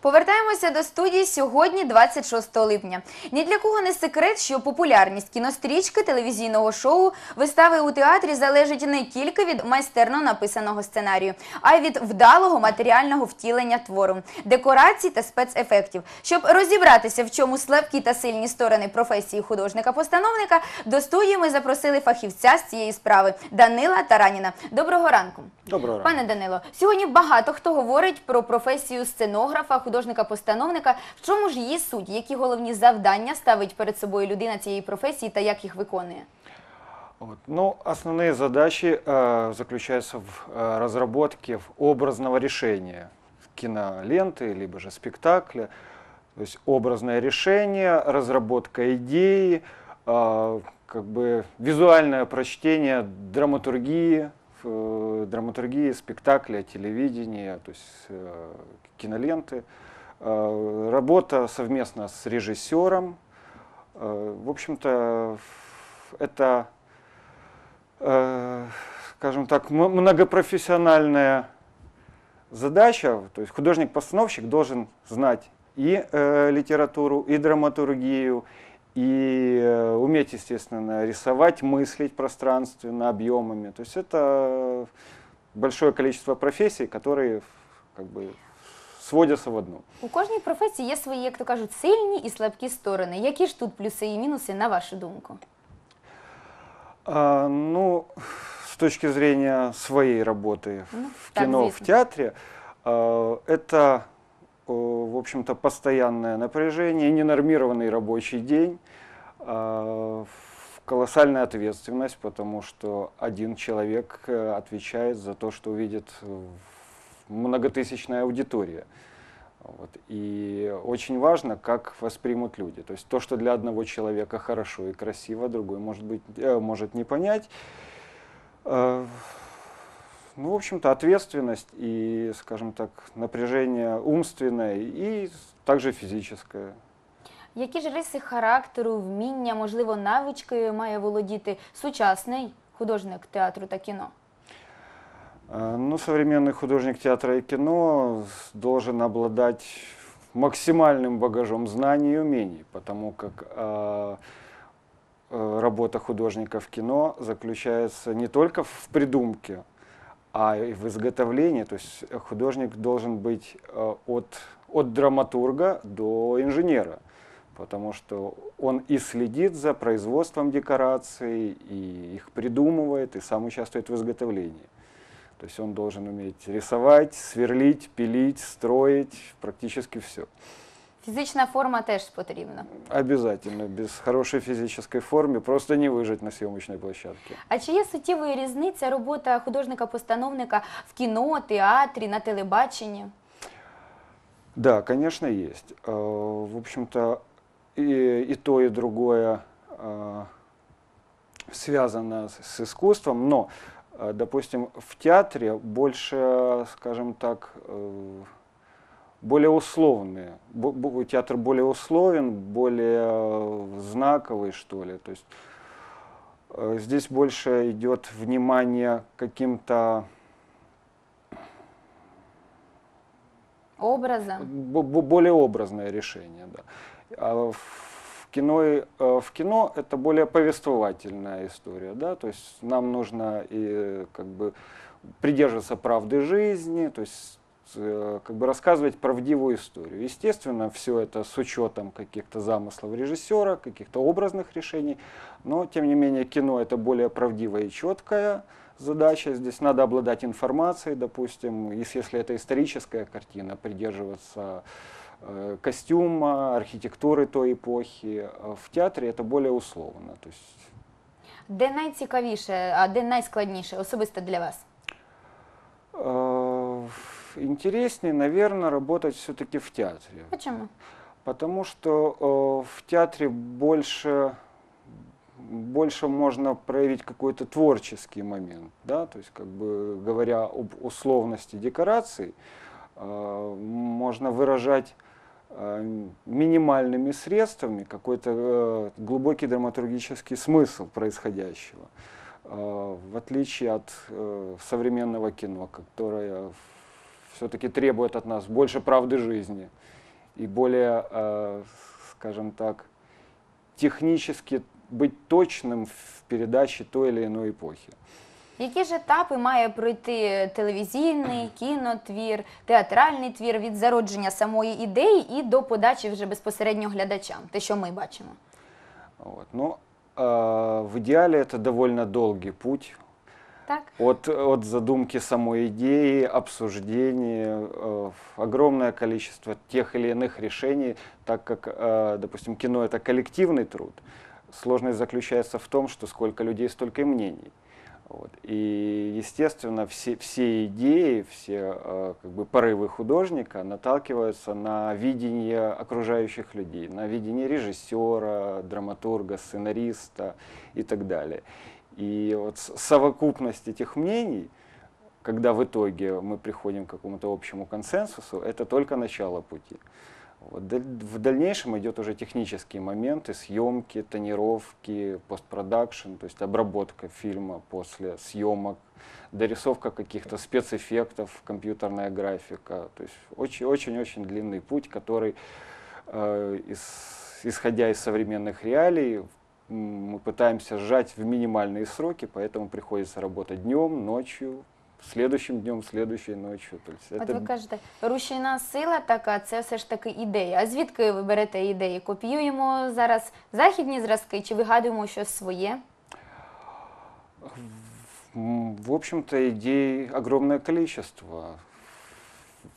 Повертаємося до студії сьогодні, 26 липня. Ні для кого не секрет, що популярність кінострічки, телевізійного шоу, вистави у театрі залежить не тільки від майстерно написаного сценарію, а й від вдалого матеріального втілення твору, декорацій та спецефектів. Щоб розібратися, в чому слабкі та сильні сторони професії художника-постановника, до студії ми запросили фахівця з цієї справи Данила Тараніна. Доброго ранку. Доброго ранку. Пане Данило, сьогодні багато хто говорить про професію сценографа, художника-постановника. В чому ж її суть? Які головні завдання ставить перед собою людина цієї професії та як їх виконує? Вот. Ну, основные задачи э, заключаются в э, разработке в образного решения киноленты, либо же спектакля. То есть образное решение, разработка идеи, э, как бы визуальное прочтение драматургии, э, драматургии спектакля, телевидения, то есть э, киноленты. Э, работа совместно с режиссером. В общем-то, это скажем так, многопрофессиональная задача. То есть художник-постановщик должен знать и литературу, и драматургию, и э, уметь, естественно, рисовать, мыслить пространственно, объемами. То есть это большое количество профессий, которые как бы сводятся в одну. У кожній професії є свої, як то кажуть, сильні і слабкі сторони. Які ж тут плюси і мінуси, на вашу думку? А, ну, с точки зрения своей работы Ну, в так, кино, в звісно. театре, а, это, о, в общем-то, постоянное напряжение, ненормированный рабочий день, в- колоссальная ответственность, потому что один человек э, отвечает за то, что увидит э, многотысячная аудитория. Вот. И очень важно, как воспримут люди. То есть то, что для одного человека хорошо и красиво, другой может, быть, э, может не понять. Э, Ну, в общем-то, ответственность и, скажем так, напряжение умственное и также физическое. Які ж риси характеру, вміння, можливо, навички має володіти сучасний художник театру та кіно? Э, Ну, современный художник театра и кино с- должен обладать максимальным багажом знаний и умений, потому как э, э, работа художника в кино заключается не только в придумке, а в изготовлении. То есть художник должен быть э, от, от драматурга до инженера, потому что он и следит за производством декораций, и их придумывает, и сам участвует в изготовлении. То есть он должен уметь рисовать, сверлить, пилить, строить, практически все. Фізична форма теж потрібна. Обязательно, без хорошей физической формы просто не выжить на съемочной площадке. А чи є суттєвою різниця робота художника-постановника в кіно, театрі, на телебаченні? Да, конечно, есть. Э, В общем-то, и, и то, и другое э, связано с, с искусством, но, э, допустим, в театре больше, скажем так, э, более условные. Театр более условен, более э, знаковый, что ли. То есть э, здесь больше идет внимание каким-то бо- более образное решение, да. А в кино, э, в кино это более повествовательная история, да, то есть нам нужно и как бы придерживаться правды жизни, то есть как бы рассказывать правдивую историю. Естественно, все это с учетом каких-то замыслов режиссера, каких-то образных решений, но тем не менее кино это более правдивая и четкая задача. Здесь надо обладать информацией, допустим, если, если это историческая картина, придерживаться э, костюма, архитектуры той эпохи. А В театре это более условно. То есть Де найцікавіше, а де найскладніше, особисто для вас? Интереснее, наверное, работать все-таки в театре. Чому? Потому что э, в театре больше, больше можно проявить какой-то творческий момент, да, то есть, как бы говоря об условности декораций, э, можно выражать э, минимальными средствами какой-то э, глубокий драматургический смысл происходящего. Э, в отличие от современного кино, которое все-таки требует от нас больше правды жизни и более, э, скажем так, технически быть точным в передаче той или иной эпохи. Які ж етапи має пройти телевізійний, кінотвір, театральний твір від зародження самої ідеї і до подачі вже безпосередньо глядачам, те, що ми бачимо? Вот. Ну, э, в идеале это довольно долгий путь Так? от, от задумки самой идеи, обсуждения, э, огромное количество тех или иных решений, так как, э, допустим, кино это коллективный труд. Сложность заключается в том, что сколько людей, столько и мнений. Вот. И, естественно, все, все идеи, все э, как бы порывы художника наталкиваются на видение окружающих людей, на видение режиссера, драматурга, сценариста и так далее. И вот совокупность этих мнений, когда в итоге мы приходим к какому-то общему консенсусу, это только начало пути. Вот. В дальнейшем идет уже технические моменты, съемки, тонировки, постпродакшн, то есть обработка фильма после съемок, дорисовка каких-то спецэффектов, компьютерная графика. То есть очень-очень-очень длинный путь, который, э, ис- исходя из современных реалий, мы пытаемся сжать в минимальные сроки, поэтому приходится работать днем, ночью, следующим днем, следующей ночью. То есть От это ви кажете, рушійна сила така, це все ж таки ідея. А звідки ви берете ідеї? Копіюємо зараз західні зразки чи вигадуємо щось своє? М, В общем-то, идей огромное количество.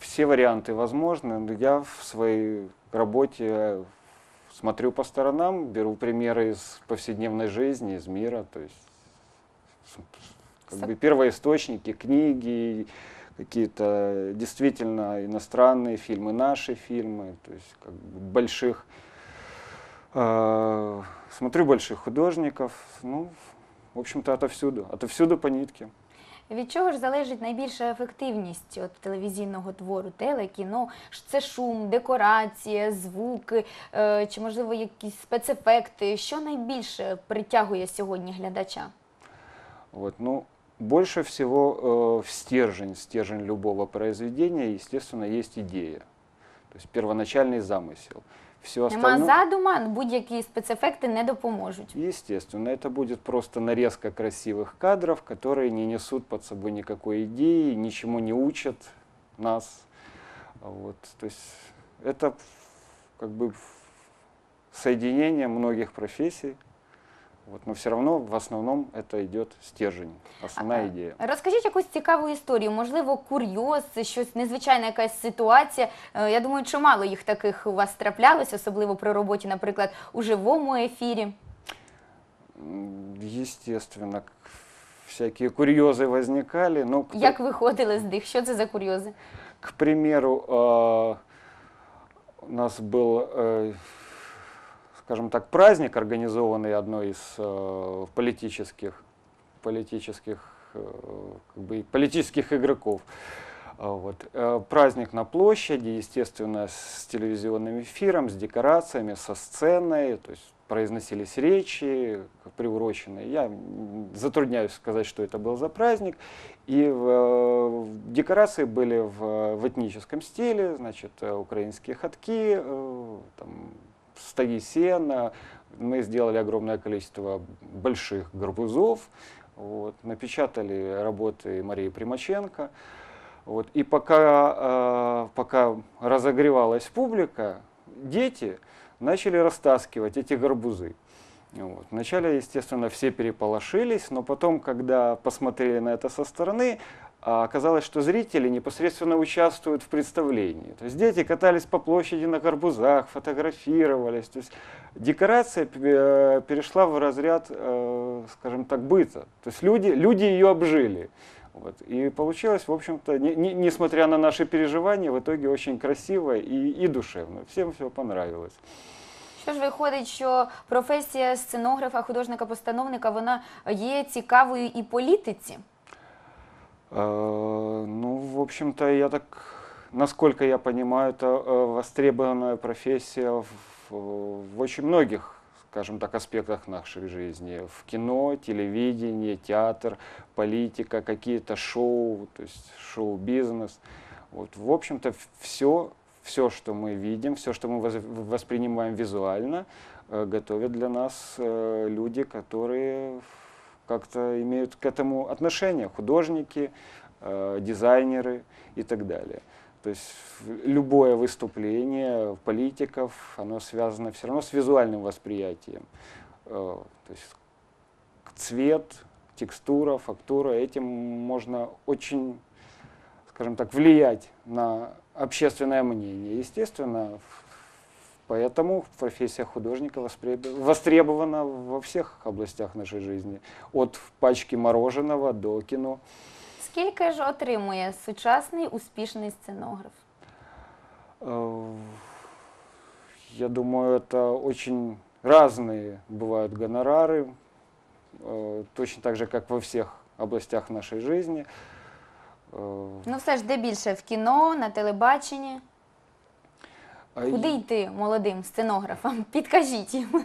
Все варианты возможны. но Я в своей работе смотрю по сторонам, беру примеры из повседневной жизни, из мира. То есть как бы первоисточники, книги, какие-то действительно иностранные фильмы, наши фильмы, то есть как бы больших э, смотрю больших художников, ну, в общем-то, отовсюду, отовсюду по нитке. Від чого ж залежить найбільша ефективність от, телевізійного твору, теле, кіно? Ж Це шум, декорація, звуки, е, чи можливо якісь спецефекти? Що найбільше притягує сьогодні глядача? Вот, ну, больше всего э, в стержень, стержень любого произведения, естественно, есть идея. То есть первоначальный замысел. Все Нема остальное, задума, будь-які спецефекти не допоможуть. естественно, это будет просто нарезка красивых кадров, которые не несут под собой никакой идеи, ничему не учат нас. Вот, то есть это как бы соединение многих профессий. Вот, но все равно в основном это идет стержень, основная А, идея. Розкажіть якусь цікаву історію, можливо, курйоз, щось незвичайна якась ситуація. Е, Я думаю, чимало їх таких у вас траплялось, особливо при роботі, наприклад, у живому ефірі. М, Естественно, к- всякие курьезы возникали. Но, к, Як виходили з них? Що це за курйози? к примеру, э, у нас был, э, скажем так, праздник, организованный одной из э, политических, политических, э, как бы, политических игроков. А Вот. Э, Праздник на площади, естественно, с телевизионным эфиром, с декорациями, со сценой, то есть произносились речи приуроченные. Я затрудняюсь сказать, что это был за праздник. И в, э, декорации были в, в этническом стиле, значит, э, украинские хатки, э, там, стоги сена. Мы сделали огромное количество больших гарбузов, вот, напечатали работы Марии Примаченко. Вот. И пока, э, пока разогревалась публика, дети начали растаскивать эти гарбузы. Вот. Вначале, естественно, все переполошились, но потом, когда посмотрели на это со стороны, а, оказалось, что зрители непосредственно участвуют в представлении. То есть дети катались по площади на гарбузах, фотографировались. То есть декорация э, перешла в разряд, э, скажем так, быта. То есть люди, люди ее обжили. Вот. И получилось, в общем-то, не- не- несмотря на наши переживания, в итоге очень красиво и, и душевно. Всем все понравилось. Що ж виходить, що професія сценографа, художника-постановника, вона є цікавою і політиці? Э, Ну, в общем-то, я так, насколько я понимаю, это э, востребованная профессия в, в очень многих, скажем так, аспектах нашей жизни. В кино, телевидении, театр, политика, какие-то шоу, то есть шоу-бизнес. Вот, в общем-то, все, все, что мы видим, все, что мы воспринимаем визуально, э, готовят для нас люди, которые как-то имеют к этому отношение, художники, э, дизайнеры и так далее. То есть любое выступление политиков, оно связано все равно с визуальным восприятием. Э, То есть цвет, текстура, фактура, этим можно очень, скажем так, влиять на общественное мнение. Естественно, в- поэтому профессия художника воспре- востребована во всех областях нашей жизни. От пачки мороженого до кино. Скільки ж отримує сучасний успішний сценограф? Э, Я думаю, это очень разные бывают гонорары, э, точно так же, как во всех областях нашей жизни. Э, Ну, все ж де більше в кіно, на телебаченні. а Куди й- йти молодим сценографам? Підкажіть їм.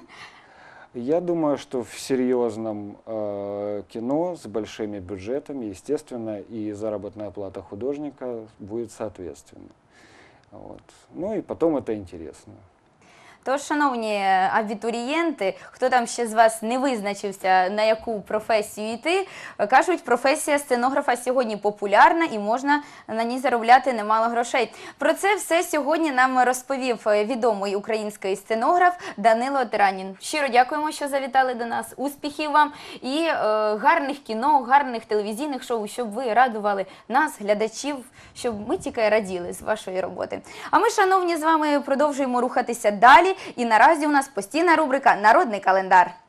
Я думаю, что в серьезном э, кино с большими бюджетами, естественно, и заработная плата художника будет соответственно. Вот. Ну и потом это интересно. Тож, шановні абітурієнти, хто там ще з вас не визначився, на яку професію йти, кажуть, професія сценографа сьогодні популярна і можна на ній заробляти немало грошей. Про це все сьогодні нам розповів е, відомий український сценограф Данило Тиранін. Щиро дякуємо, що завітали до нас. Успіхів вам і е, гарних кіно, гарних телевізійних шоу, щоб ви радували нас, глядачів, щоб ми тільки раділи з вашої роботи. А ми, шановні, з вами продовжуємо рухатися далі. І наразі у нас постійна рубрика Народний календар.